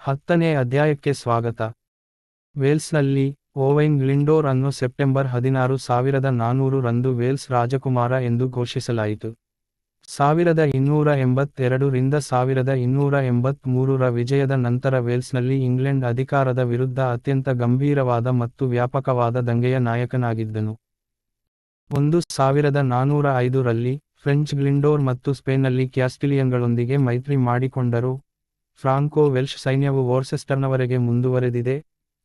ಹತ್ತನೇ ಅಧ್ಯಾಯಕ್ಕೆ ಸ್ವಾಗತ. ವೇಲ್ಸ್ನಲ್ಲಿ ಓವೈನ್ ಗ್ಲಿಂಡೋರ್ ಅನ್ನು ಸೆಪ್ಟೆಂಬರ್ ಹದಿನಾರು ಸಾವಿರದ ನಾನೂರು ರಂದು ವೇಲ್ಸ್ ರಾಜಕುಮಾರ ಎಂದು ಘೋಷಿಸಲಾಯಿತು. ಸಾವಿರದ ಇನ್ನೂರ ಎಂಬತ್ತೆರಡು ರಿಂದ ಸಾವಿರದ ಇನ್ನೂರ ಎಂಬತ್ಮೂರರ ವಿಜಯದ ನಂತರ ವೇಲ್ಸ್ನಲ್ಲಿ ಇಂಗ್ಲೆಂಡ್ ಅಧಿಕಾರದ ವಿರುದ್ಧ ಅತ್ಯಂತ ಗಂಭೀರವಾದ ಮತ್ತು ವ್ಯಾಪಕವಾದ ದಂಗೆಯ ನಾಯಕನಾಗಿದ್ದನು. ಒಂದು ಸಾವಿರದ ನಾನೂರ ಐದರಲ್ಲಿ ಫ್ರೆಂಚ್ ಗ್ಲಿಂಡೋರ್ ಮತ್ತು ಸ್ಪೇನ್ನಲ್ಲಿ ಕ್ಯಾಸ್ಟಿಲಿಯನ್ಗಳೊಂದಿಗೆ ಮೈತ್ರಿ ಮಾಡಿಕೊಂಡರು. ಫ್ರಾಂಕೋ ವೆಲ್ಶ್ ಸೈನ್ಯವು ವೋರ್ಸೆಸ್ಟರ್ನವರೆಗೆ ಮುಂದುವರೆದಿದೆ,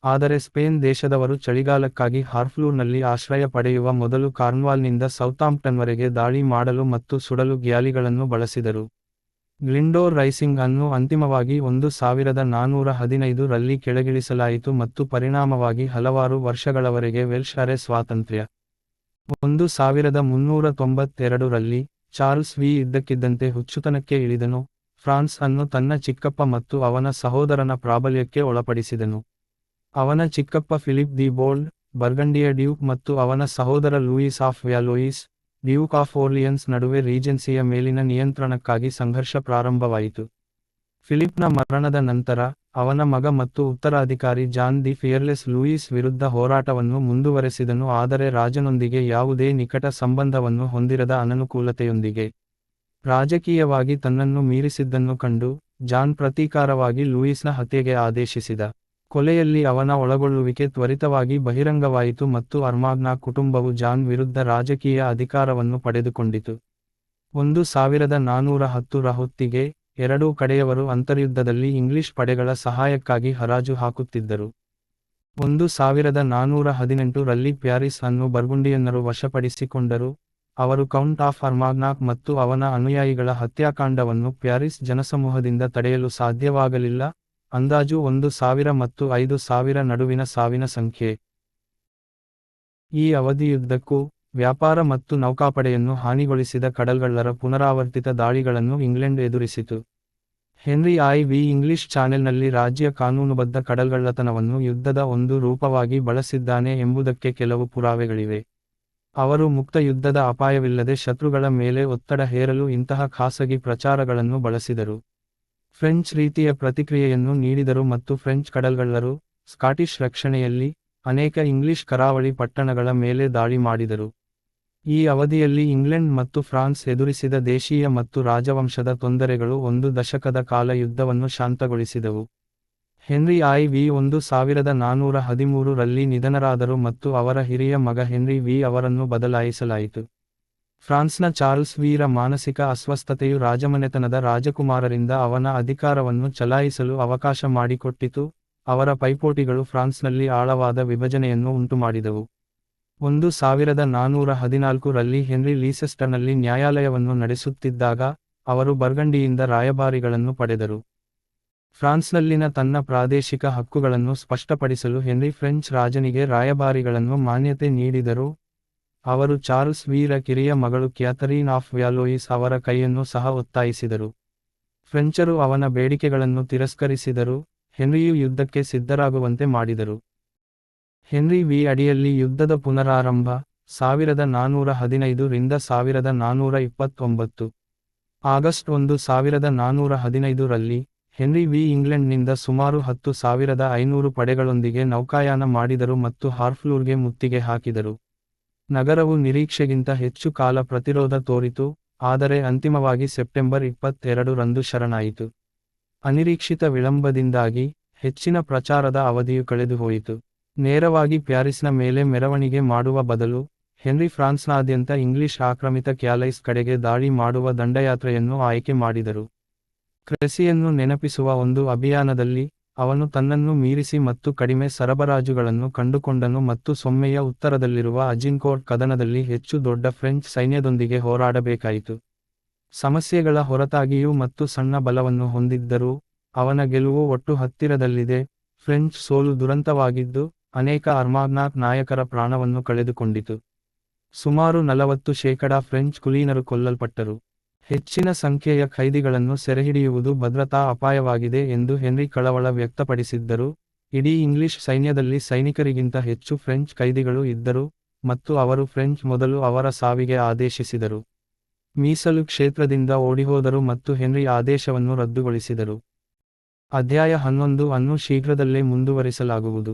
ಆದರೆ ಸ್ಪೇನ್ ದೇಶದವರು ಚಳಿಗಾಲಕ್ಕಾಗಿ ಹಾರ್ಫ್ಲೂರ್ನಲ್ಲಿ ಆಶ್ರಯ ಪಡೆಯುವ ಮೊದಲು ಕಾರ್ನ್ವಾಲ್ನಿಂದ ಸೌತಾಂಪ್ಟನ್ವರೆಗೆ ದಾಳಿ ಮಾಡಲು ಮತ್ತು ಸುಡಲು ಗ್ಯಾಲಿಗಳನ್ನು ಬಳಸಿದರು. ಗ್ಲಿಂಡೋರ್ ರೈಸಿಂಗ್ ಅನ್ನು ಅಂತಿಮವಾಗಿ ಒಂದು ಸಾವಿರದ ನಾನೂರ ಹದಿನೈದು ರಲ್ಲಿ ಕೆಳಗಿಳಿಸಲಾಯಿತು ಮತ್ತು ಪರಿಣಾಮವಾಗಿ ಹಲವಾರು ವರ್ಷಗಳವರೆಗೆ ವೆಲ್ಶ್ ಸ್ವಾತಂತ್ರ್ಯ. ಒಂದು ಸಾವಿರದ ಮುನ್ನೂರ ತೊಂಬತ್ತೆರಡು ರಲ್ಲಿ ಚಾರ್ಲ್ಸ್ ವಿ ಇದ್ದಕ್ಕಿದ್ದಂತೆ ಹುಚ್ಚುತನಕ್ಕೆ ಇಳಿದನು ಫ್ರಾನ್ಸ್ ಅನ್ನು ತನ್ನ ಚಿಕ್ಕಪ್ಪ ಮತ್ತು ಅವನ ಸಹೋದರನ ಪ್ರಾಬಲ್ಯಕ್ಕೆ ಒಳಪಡಿಸಿದನು. ಅವನ ಚಿಕ್ಕಪ್ಪ ಫಿಲಿಪ್ ದಿ ಬೋಲ್ಡ್, ಬರ್ಗಂಡಿಯ ಡ್ಯೂಕ್ ಮತ್ತು ಅವನ ಸಹೋದರ Louis of Valois, duke of Orleans ನಡುವೆ ರೀಜೆನ್ಸಿಯ ಮೇಲಿನ ನಿಯಂತ್ರಣಕ್ಕಾಗಿ ಸಂಘರ್ಷ ಪ್ರಾರಂಭವಾಯಿತು. ಫಿಲಿಪ್ನ ಮರಣದ ನಂತರ, ಅವನ ಮಗ ಮತ್ತು ಉತ್ತರಾಧಿಕಾರಿ ಜಾನ್ ದಿ ಫಿಯರ್ಲೆಸ್ ಲೂಯಿಸ್ ವಿರುದ್ಧ ಹೋರಾಟವನ್ನು ಮುಂದುವರೆಸಿದನು, ಆದರೆ ರಾಜನೊಂದಿಗೆ ಯಾವುದೇ ನಿಕಟ ಸಂಬಂಧವನ್ನು ಹೊಂದಿರದ ಅನನುಕೂಲತೆಯೊಂದಿಗೆ. ರಾಜಕೀಯವಾಗಿ ತನ್ನನ್ನು ಮೀರಿಸಿದ್ದನ್ನು ಕಂಡು ಜಾನ್ ಪ್ರತೀಕಾರವಾಗಿ ಲೂಯಿಸ್ನ ಹತ್ಯೆಗೆ ಆದೇಶಿಸಿದ. ಕೊಲೆಯಲ್ಲಿ ಅವನ ಒಳಗೊಳ್ಳುವಿಕೆ ತ್ವರಿತವಾಗಿ ಬಹಿರಂಗವಾಯಿತು ಮತ್ತು ಅರ್ಮಾಗ್ನ ಕುಟುಂಬವು ಜಾನ್ ವಿರುದ್ಧ ರಾಜಕೀಯ ಅಧಿಕಾರವನ್ನು ಪಡೆದುಕೊಂಡಿತು. ಒಂದು ಸಾವಿರದ ನಾನೂರ ಹತ್ತರ ಹೊತ್ತಿಗೆ ಎರಡೂ ಕಡೆಯವರು ಅಂತರ್ಯುದ್ಧದಲ್ಲಿ ಇಂಗ್ಲಿಷ್ ಪಡೆಗಳ ಸಹಾಯಕ್ಕಾಗಿ ಹರಾಜು ಹಾಕುತ್ತಿದ್ದರು. ಒಂದು ಸಾವಿರದ ನಾನೂರ ಹದಿನೆಂಟು ರಲ್ಲಿ ಪ್ಯಾರಿಸ್ ಅನ್ನು ಬರ್ಗುಂಡಿಯನ್ನರು ವಶಪಡಿಸಿಕೊಂಡರು ಅವರು ಕೌಂಟ್ ಆಫ್ ಅರ್ಮಾಗ್ನಾಕ್ ಮತ್ತು ಅವನ ಅನುಯಾಯಿಗಳ ಹತ್ಯಾಕಾಂಡವನ್ನು ಪ್ಯಾರಿಸ್ ಜನಸಮೂಹದಿಂದ ತಡೆಯಲು ಸಾಧ್ಯವಾಗಲಿಲ್ಲ. ಅಂದಾಜು ಒಂದು ಸಾವಿರ ಮತ್ತು ಐದು ಸಾವಿರ ನಡುವಿನ ಸಾವಿನ ಸಂಖ್ಯೆ. ಈ ಅವಧಿಯುದ್ದಕ್ಕೂ ವ್ಯಾಪಾರ ಮತ್ತು ನೌಕಾಪಡೆಯನ್ನು ಹಾನಿಗೊಳಿಸಿದ ಕಡಲ್ಗಳ್ಳರ ಪುನರಾವರ್ತಿತ ದಾಳಿಗಳನ್ನು ಇಂಗ್ಲೆಂಡ್ ಎದುರಿಸಿತು. ಹೆನ್ರಿ ಐ ವಿ ಇಂಗ್ಲಿಷ್ ಚಾನೆಲ್ನಲ್ಲಿ ರಾಜ್ಯ ಕಾನೂನುಬದ್ಧ ಕಡಲ್ಗಳ್ಳತನವನ್ನು ಯುದ್ಧದ ಒಂದು ರೂಪವಾಗಿ ಬಳಸಿದ್ದಾನೆ ಎಂಬುದಕ್ಕೆ ಕೆಲವು ಪುರಾವೆಗಳಿವೆ. ಅವರು ಮುಕ್ತ ಯುದ್ಧದ ಅಪಾಯವಿಲ್ಲದೆ ಶತ್ರುಗಳ ಮೇಲೆ ಒತ್ತಡ ಹೇರಲು ಇಂತಹ ಖಾಸಗಿ ಪ್ರಚಾರಗಳನ್ನು ಬಳಸಿದರು. ಫ್ರೆಂಚ್ ರೀತಿಯ ಪ್ರತಿಕ್ರಿಯೆಯನ್ನು ನೀಡಿದರು ಮತ್ತು ಫ್ರೆಂಚ್ ಕಡಲ್ಗಳ್ಳರು, ಸ್ಕಾಟಿಷ್ ರಕ್ಷಣೆಯಲ್ಲಿ ಅನೇಕ ಇಂಗ್ಲಿಷ್ ಕರಾವಳಿ ಪಟ್ಟಣಗಳ ಮೇಲೆ ದಾಳಿ ಮಾಡಿದರು. ಈ ಅವಧಿಯಲ್ಲಿ ಇಂಗ್ಲೆಂಡ್ ಮತ್ತು ಫ್ರಾನ್ಸ್ ಎದುರಿಸಿದ ದೇಶೀಯ ಮತ್ತು ರಾಜವಂಶದ ತೊಂದರೆಗಳು ಒಂದು ದಶಕದ ಕಾಲ ಯುದ್ಧವನ್ನು ಶಾಂತಗೊಳಿಸಿದವು. ಹೆನ್ರಿ ಐ ವಿ ಒಂದು ಸಾವಿರದ ನಾನೂರ ಹದಿಮೂರು ರಲ್ಲಿ ನಿಧನರಾದರು ಮತ್ತು ಅವರ ಹಿರಿಯ ಮಗ ಹೆನ್ರಿ ವಿ ಅವರನ್ನು ಬದಲಾಯಿಸಲಾಯಿತು. ಫ್ರಾನ್ಸ್ನ ಚಾರ್ಲ್ಸ್ ವೀರ ಮಾನಸಿಕ ಅಸ್ವಸ್ಥತೆಯು ರಾಜಮನೆತನದ ರಾಜಕುಮಾರರಿಂದ ಅವನ ಅಧಿಕಾರವನ್ನು ಚಲಾಯಿಸಲು ಅವಕಾಶ ಮಾಡಿಕೊಟ್ಟಿತು, ಅವರ ಪೈಪೋಟಿಗಳು ಫ್ರಾನ್ಸ್ನಲ್ಲಿ ಆಳವಾದ ವಿಭಜನೆಯನ್ನು ಉಂಟುಮಾಡಿದವು. ಒಂದು ಸಾವಿರದ ನಾನೂರ ಹದಿನಾಲ್ಕು ರಲ್ಲಿ ಹೆನ್ರಿ ಲೀಸೆಸ್ಟರ್ನಲ್ಲಿ ನ್ಯಾಯಾಲಯವನ್ನು ನಡೆಸುತ್ತಿದ್ದಾಗ, ಅವರು ಬರ್ಗಂಡಿಯಿಂದ ರಾಯಭಾರಿಗಳನ್ನು ಪಡೆದರು. ಫ್ರಾನ್ಸ್ನಲ್ಲಿನ ತನ್ನ ಪ್ರಾದೇಶಿಕ ಹಕ್ಕುಗಳನ್ನು ಸ್ಪಷ್ಟಪಡಿಸಲು ಹೆನ್ರಿ ಫ್ರೆಂಚ್ ರಾಜನಿಗೆ ರಾಯಭಾರಿಗಳನ್ನು ಮಾನ್ಯತೆ ನೀಡಿದರು. ಅವರು ಚಾರ್ಲ್ಸ್ ವೀರ ಕಿರಿಯ ಮಗಳು ಕ್ಯಾಥರೀನ್ ಆಫ್ ವ್ಯಾಲೋಯಿಸ್ ಅವರ ಕೈಯನ್ನು ಸಹ ಒತ್ತಾಯಿಸಿದರು. ಫ್ರೆಂಚರು ಅವನ ಬೇಡಿಕೆಗಳನ್ನು ತಿರಸ್ಕರಿಸಿದರು. ಹೆನ್ರಿಯು ಯುದ್ಧಕ್ಕೆ ಸಿದ್ಧರಾಗುವಂತೆ ಮಾಡಿದರು. ಹೆನ್ರಿ ವಿ ಅಡಿಯಲ್ಲಿ ಯುದ್ಧದ ಪುನರಾರಂಭ, ಸಾವಿರದ ನಾನೂರ ಹದಿನೈದು ರಿಂದ ಸಾವಿರದ ನಾನೂರ ಇಪ್ಪತ್ತೊಂಬತ್ತು. ಆಗಸ್ಟ್ ಒಂದು, ಸಾವಿರದ ನಾನೂರ ಹದಿನೈದು ರಲ್ಲಿ ಹೆನ್ರಿ ವಿ ಇಂಗ್ಲೆಂಡ್ನಿಂದ ಸುಮಾರು ಹತ್ತು ಸಾವಿರದ ಐನೂರು ಪಡೆಗಳೊಂದಿಗೆ ನೌಕಾಯಾನ ಮಾಡಿದರು ಮತ್ತು ಹಾರ್ಫ್ಲೂರ್ಗೆ ಮುತ್ತಿಗೆ ಹಾಕಿದರು. ನಗರವು ನಿರೀಕ್ಷೆಗಿಂತ ಹೆಚ್ಚು ಕಾಲ ಪ್ರತಿರೋಧ ತೋರಿತು, ಆದರೆ ಅಂತಿಮವಾಗಿ ಸೆಪ್ಟೆಂಬರ್ ಇಪ್ಪತ್ತೆರಡು ರಂದು ಶರಣಾಯಿತು. ಅನಿರೀಕ್ಷಿತ ವಿಳಂಬದಿಂದಾಗಿ ಹೆಚ್ಚಿನ ಪ್ರಚಾರದ ಅವಧಿಯು ಕಳೆದುಹೋಯಿತು. ನೇರವಾಗಿ ಪ್ಯಾರಿಸ್ನ ಮೇಲೆ ಮೆರವಣಿಗೆ ಮಾಡುವ ಬದಲು ಹೆನ್ರಿ ಫ್ರಾನ್ಸ್ನಾದ್ಯಂತ ಇಂಗ್ಲಿಷ್ ಆಕ್ರಮಿತ ಕ್ಯಾಲೈಸ್ ಕಡೆಗೆ ದಾಳಿ ಮಾಡುವ ದಂಡಯಾತ್ರೆಯನ್ನು ಆಯ್ಕೆ ಮಾಡಿದರು. ಕ್ರೆಸಿಯನ್ನು ನೆನಪಿಸುವ ಒಂದು ಅಭಿಯಾನದಲ್ಲಿ ಅವನು ತನ್ನನ್ನು ಮೀರಿಸಿ ಮತ್ತು ಕಡಿಮೆ ಸರಬರಾಜುಗಳನ್ನು ಕಂಡುಕೊಂಡನು ಮತ್ತು ಸೊಮ್ಮೆಯ ಉತ್ತರದಲ್ಲಿರುವ ಅಜಿನ್ಕೋಟ್ ಕದನದಲ್ಲಿ ಹೆಚ್ಚು ದೊಡ್ಡ ಫ್ರೆಂಚ್ ಸೈನ್ಯದೊಂದಿಗೆ ಹೋರಾಡಬೇಕಾಯಿತು. ಸಮಸ್ಯೆಗಳ ಹೊರತಾಗಿಯೂ ಮತ್ತು ಸಣ್ಣ ಬಲವನ್ನು ಹೊಂದಿದ್ದರೂ, ಅವನ ಗೆಲುವು ಒಟ್ಟು ಹತ್ತಿರದಲ್ಲಿದೆ. ಫ್ರೆಂಚ್ ಸೋಲು ದುರಂತವಾಗಿದ್ದು, ಅನೇಕ ಅರ್ಮಾಗ್ನಾಕ್ ನಾಯಕರ ಪ್ರಾಣವನ್ನು ಕಳೆದುಕೊಂಡಿತು. ಸುಮಾರು ನಲವತ್ತು ಶೇಕಡಾ ಫ್ರೆಂಚ್ ಕುಲೀನರು ಕೊಲ್ಲಲ್ಪಟ್ಟರು. ಹೆಚ್ಚಿನ ಸಂಖ್ಯೆಯ ಖೈದಿಗಳನ್ನು ಸೆರೆಹಿಡಿಯುವುದು ಭದ್ರತಾ ಅಪಾಯವಾಗಿದೆ ಎಂದು ಹೆನ್ರಿ ಕಳವಳ ವ್ಯಕ್ತಪಡಿಸಿದ್ದರು. ಇಡೀ ಇಂಗ್ಲಿಷ್ ಸೈನ್ಯದಲ್ಲಿ ಸೈನಿಕರಿಗಿಂತ ಹೆಚ್ಚು ಫ್ರೆಂಚ್ ಕೈದಿಗಳು ಇದ್ದರು ಮತ್ತು ಅವರು ಫ್ರೆಂಚ್ ಮೊದಲು ಅವರ ಸಾವಿಗೆ ಆದೇಶಿಸಿದರು. ಮೀಸಲು ಕ್ಷೇತ್ರದಿಂದ ಓಡಿಹೋದರು ಮತ್ತು ಹೆನ್ರಿ ಆದೇಶವನ್ನು ರದ್ದುಗೊಳಿಸಿದರು. ಅಧ್ಯಾಯ ಹನ್ನೊಂದು ಅನ್ನು ಶೀಘ್ರದಲ್ಲೇ ಮುಂದುವರಿಸಲಾಗುವುದು.